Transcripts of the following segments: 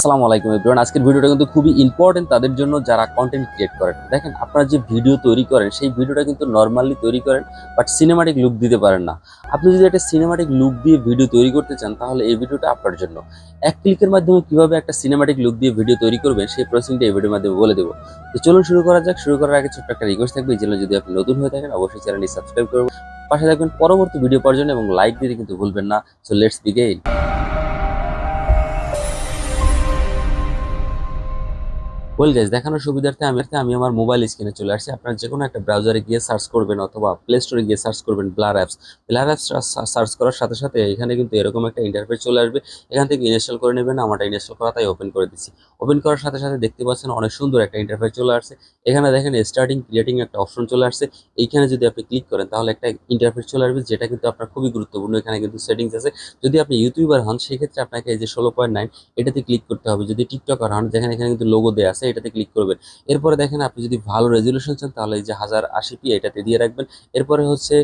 আসসালামু আলাইকুম এভরিওয়ান আজকের ভিডিওটা কিন্তু খুবই ইম্পর্টেন্ট তাদের জন্য যারা কন্টেন্ট ক্রিয়েট করেন। দেখেন, আপনারা যে ভিডিও তৈরি করেন, সেই ভিডিওটা কিন্তু নর্মালি তৈরি করেন বাট সিনেমাটিক লুক দিতে পারেন না। আপনি যদি একটা সিনেমাটিক লুক দিয়ে ভিডিও তৈরি করতে চান, তাহলে এই ভিডিওটা আপনার জন্য। এক ক্লিকের মাধ্যমে কীভাবে একটা সিনেমাটিক লুক দিয়ে ভিডিও তৈরি করবেন, সেই প্রসেসিংটা এই ভিডিওর মাধ্যমে বলে দেবো। তো চলুন শুরু করা যাক। শুরু করার আগে ছোট্ট একটা রিকোয়েস্ট থাকবে, এই যদি আপনি নতুন হয়ে থাকেন, অবশ্যই চ্যানেলটি সাবস্ক্রাইব করবেন পাশে থাকবেন পরবর্তী ভিডিও পাওয়ার জন্য এবং লাইক দিতে কিন্তু ভুলবেন না। So let's begin well guys দেখানোর সুবিধার্থে আমি আমি আমার মোবাইল স্ক্রিনে চলে আসছি। আপনার যে কোনো একটা ব্রাউজারে গিয়ে সার্চ করবেন অথবা প্লে স্টোরে গিয়ে সার্চ করবেন blur apps blur apps search করার সাথে সাথে এখানে কিন্তু এরকম একটা ইন্টারফেস চলে আসবে। এখান থেকে ইনস্টল করে নেবেন। আমারটা ইনস্টল করা, তাই ওপেন করে দিচ্ছি। ওপেন করার সাথে সাথে দেখতে পাচ্ছেন অনেক সুন্দর একটা ইন্টারফেস চলে আসছে। এখানে দেখেন স্টার্টিং ক্রিয়েটিং একটা অপশন চলে আসছে। এইখানে যদি আপনি ক্লিক করেন, তাহলে একটা ইন্টারফেস চলে আসবে, যেটা কিন্তু আপনার খুবই গুরুত্বপূর্ণ। এখানে কিন্তু সেটিংস আছে। যদি আপনি ইউটিউবার হন, সেক্ষেত্রে আপনাকে এই যে ষোলো পয়েন্ট নাইন এটাতে ক্লিক করতে হবে। যদি টিকটকার হন যেখানে এখানে কিন্তু লোগো দেওয়া আছে। এটাতে ক্লিক করবেন। এরপরে দেখেন আপনি যদি ভালো রেজলিউশন চান, তাহলে এই যে হাজার আশি পি এটাতে দিয়ে রাখবেন। এরপরে হচ্ছে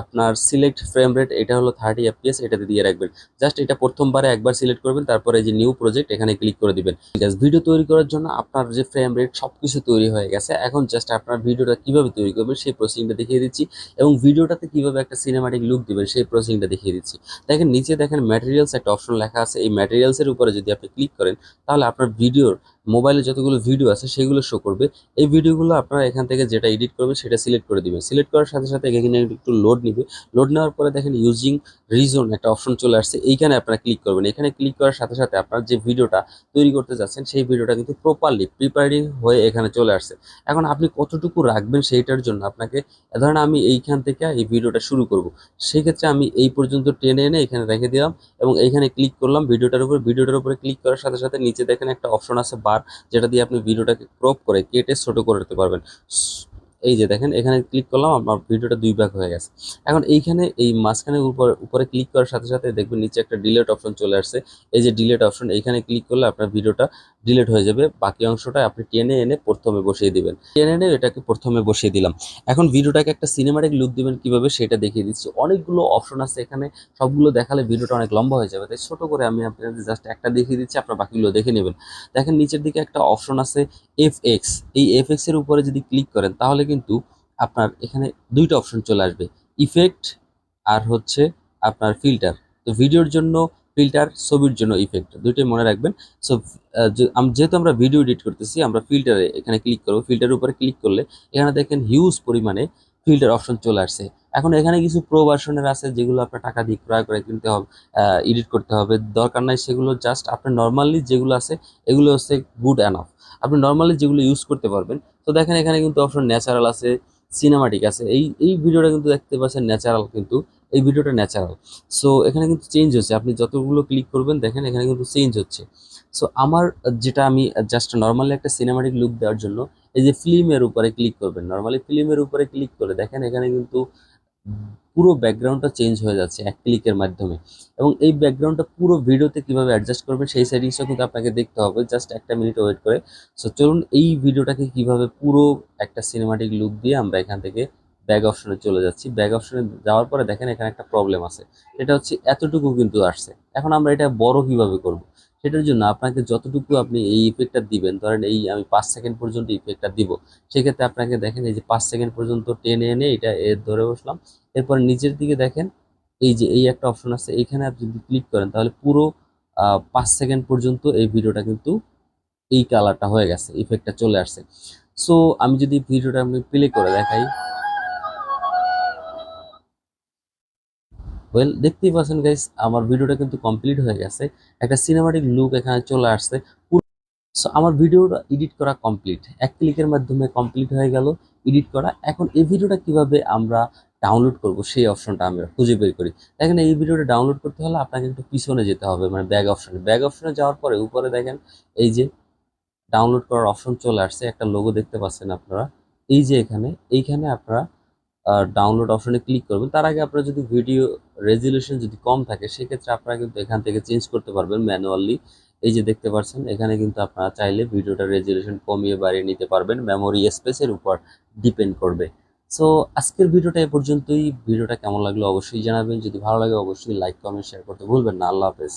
আপনার সিলেক্ট ফ্রেম রেট এটা হলো থার্টি এফপিএস এটাতে দিয়ে রাখবেন। জাস্ট এটা প্রথমবারে একবার সিলেক্ট করবেন, তারপরে এই যে নিউ প্রজেক্ট এখানে ক্লিক করে দিবেন। জাস্ট ভিডিও তৈরি করার জন্য আপনার যে ফ্রেম রেট সব কিছু তৈরি হয়ে গেছে, এখন জাস্ট আপনার ভিডিওটা কীভাবে তৈরি করবেন, সেই প্রসেসিংটা দেখিয়ে দিচ্ছি। এবং ভিডিওটাতে কীভাবে একটা সিনেমাটিক লুক দিবেন, সেই প্রসেসিংটা দেখিয়ে দিচ্ছি। দেখেন, নিচে দেখেন ম্যাটেরিয়ালস একটা অপশন লেখা আছে। এই ম্যাটেরিয়ালসের উপরে যদি আপনি ক্লিক করেন, তাহলে আপনার ভিডিওর মোবাইলে যতগুলো ভিডিও আছে সেগুলো শো করবে। এই ভিডিওগুলো আপনারা এখান থেকে যেটা এডিট করবেন সেটা সিলেক্ট করে দিবেন। সিলেক্ট করার সাথে সাথে এখানে একটু লোড নিবে। লোড নেওয়ার পরে দেখেন ইউজিং রিজন একটা অপশন চলে আসছে, এইখানে আপনারা ক্লিক করবেন। এখানে ক্লিক করার সাথে সাথে আপনার যে ভিডিওটা তৈরি করতে যাচ্ছেন, সেই ভিডিওটা কিন্তু প্রপারলি প্রিপারিং হয়ে এখানে চলে আসছে। এখন আপনি কতটুকু রাখবেন সেইটার জন্য আপনাকে, ধরেন আমি এইখান থেকে এই ভিডিওটা শুরু করব। সেই ক্ষেত্রে আমি এই পর্যন্ত টেনে এনে এখানে রেখে দিলাম এবং এইখানে ক্লিক করলাম ভিডিওটার উপর। ভিডিওটার উপরে ক্লিক করার সাথে সাথে নিচে দেখেন একটা অপশন আছে বার যেটা দিয়ে আপনি ভিডিওটাকে ক্রপ করে কেটে ছোটো করে দিতে পারবেন। এই যে দেখেন, এখানে ক্লিক করলাম, আমার ভিডিওটা দুই ভাগ হয়ে গেছে। এখন এইখানে এই মাঝখানে উপরে উপরে ক্লিক করার সাথে সাথে দেখবেন নিচে একটা ডিলেট অপশন চলে আসছে। এই যে ডিলেট অপশন এইখানে ক্লিক করলে আপনার ভিডিওটা ডিলেট হয়ে যাবে। বাকি অংশটা আপনি টেনে এনে প্রথমে বসিয়ে দিবেন। টেনে এনে এটাকে প্রথমে বসিয়ে দিলাম। এখন ভিডিওটাকে একটা সিনেমাটিক লুক দিবেন কীভাবে সেটা দেখিয়ে দিচ্ছি। অনেকগুলো অপশন আছে এখানে। সবগুলো দেখালে ভিডিওটা অনেক লম্বা হয়ে যাবে। তাই ছোটো করে আমি আপনাদের জাস্ট একটা দেখিয়ে দিচ্ছি, আপনার বাকিগুলো দেখে নেবেন। দেখেন নিচের দিকে একটা অপশন আছে এফ এক্স এই এফ এক্সের উপরে যদি ক্লিক করেন, তাহলে কিন্তু আপনার এখানে দুইটা অপশন চলে আসবে। ইফেক্ট আর হচ্ছে আপনার ফিল্টার তো ভিডিওর জন্য ফিল্টার ছবির জন্য ইফেক্ট দুইটাই মনে রাখবেন। সো যেহেতু আমরা ভিডিও এডিট করতেছি, আমরা ফিল্টারে এখানে ক্লিক করব। ফিল্টারের উপরে ক্লিক করলে এখানে দেখেন হিউজ পরিমাণে ফিল্টার অপশন চলে আসছে। এখন এখানে কিছু প্রো ভার্সনের আছে যেগুলো আপনার টাকা দিয়ে ক্রয় করে কিনতে হবে এডিট করতে হবে। দরকার নাই সেগুলো জাস্ট আপনার নর্মালি যেগুলো আছে, এগুলো হচ্ছে গুড অ্যানাফ আপনি নর্মালি যেগুলো ইউজ করতে পারবেন, তো দেখেন এখানে কিন্তু অপশন ন্যাচারাল আছে সিনেমাটিক আছে। এই এই ভিডিওটা কিন্তু দেখতে পাচ্ছেন ন্যাচারাল কিন্তু। এই ভিডিওটা ন্যাচারাল সো এখানে কিন্তু চেঞ্জ হচ্ছে। আপনি যতগুলো ক্লিক করবেন, দেখেন এখানে কিন্তু চেঞ্জ হচ্ছে। সো আমার যেটা আমি জাস্ট নর্মালি একটা সিনেমাটিক লুক দেওয়ার জন্য, এই যে ফিল্মের উপরে ক্লিক করবেন। নর্মালি ফিল্মের উপরে ক্লিক করে দেখেন, এখানে কিন্তু পুরো ব্যাকগ্রাউন্ডটা চেঞ্জ হয়ে যাচ্ছে এক ক্লিকের মাধ্যমে। এবং এই ব্যাকগ্রাউন্ডটা পুরো ভিডিওতে কীভাবে অ্যাডজাস্ট করবেন, সেই সেটিংসও কিন্তু আপনাকে দেখতে হবে। জাস্ট একটা মিনিট ওয়েট করে। সো চলুন এই ভিডিওটাকে কীভাবে পুরো একটা সিনেমাটিক লুক দিয়ে আমরা এখান থেকে ব্যাগ অপশনে চলে যাচ্ছি। ব্যাগ অপশনে যাওয়ার পরে দেখেন এখানে একটা প্রবলেম আছে। সেটা হচ্ছে এতটুকু কিন্তু আসছে। এখন আমরা এটা বড় কীভাবে করব? সেটার জন্য আপনাকে যতটুকু আপনি এই ইফেক্টটা দিবেন, ধরেন এই আমি পাঁচ সেকেন্ড পর্যন্ত ইফেক্টটা দিব, সেক্ষেত্রে আপনাকে দেখেন এই যে পাঁচ সেকেন্ড পর্যন্ত টেনে এনে এটা এর ধরে বসলাম। এরপর নিচের দিকে দেখেন এই যে এই একটা অপশন আছে। এখানে আপনি যদি ক্লিক করেন তাহলে পুরো পাঁচ সেকেন্ড পর্যন্ত এই ভিডিওটা কিন্তু এই কালারটা হয়ে গেছে ইফেক্টটা চলে আসছে। সো আমি যদি ভিডিওটা আমি প্লে করে দেখাই। ওয়েল দেখতেই পাচ্ছেন গাইস আমার ভিডিওটা কিন্তু কমপ্লিট হয়ে গেছে। একটা সিনেমাটিক লুক এখানে চলে আসছে। সো আমার ভিডিওটা এডিট করা কমপ্লিট এক ক্লিকের মাধ্যমে কমপ্লিট হয়ে গেল এডিট করা। এখন এই ভিডিওটা কীভাবে আমরা ডাউনলোড করব, সেই অপশনটা আমরা খুঁজে বের করি। দেখেন, এই ভিডিওটা ডাউনলোড করতে হলে আপনাকে একটু পিছনে যেতে হবে মানে ব্যাগ অপশনে ব্যাগ অপশনে যাওয়ার পরে উপরে দেখেন, এই যে ডাউনলোড করার অপশন চলে আসছে। একটা লোগো দেখতে পাচ্ছেন আপনারা। এই যে এখানে, এইখানে আপনারা ডাউনলোড অপশনে ক্লিক করবেন। তার আগে আপনার যদি ভিডিও রেজলিউশন যদি কম থাকে, সেক্ষেত্রে আপনারা কিন্তু এখান থেকে চেঞ্জ করতে পারবেন ম্যানুয়ালি এই যে দেখতে পাচ্ছেন, এখানে কিন্তু আপনারা চাইলে ভিডিওটার রেজলিউশন কমিয়ে বাড়িয়ে নিতে পারবেন মেমোরি স্পেসের উপর ডিপেন্ড করবে। সো আজকের ভিডিওটা এ পর্যন্তই। ভিডিওটা কেমন লাগল অবশ্যই জানাবেন। যদি ভালো লাগে, অবশ্যই লাইক কমেন্ট শেয়ার করতে ভুলবেন না। আল্লাহ হাফেজ।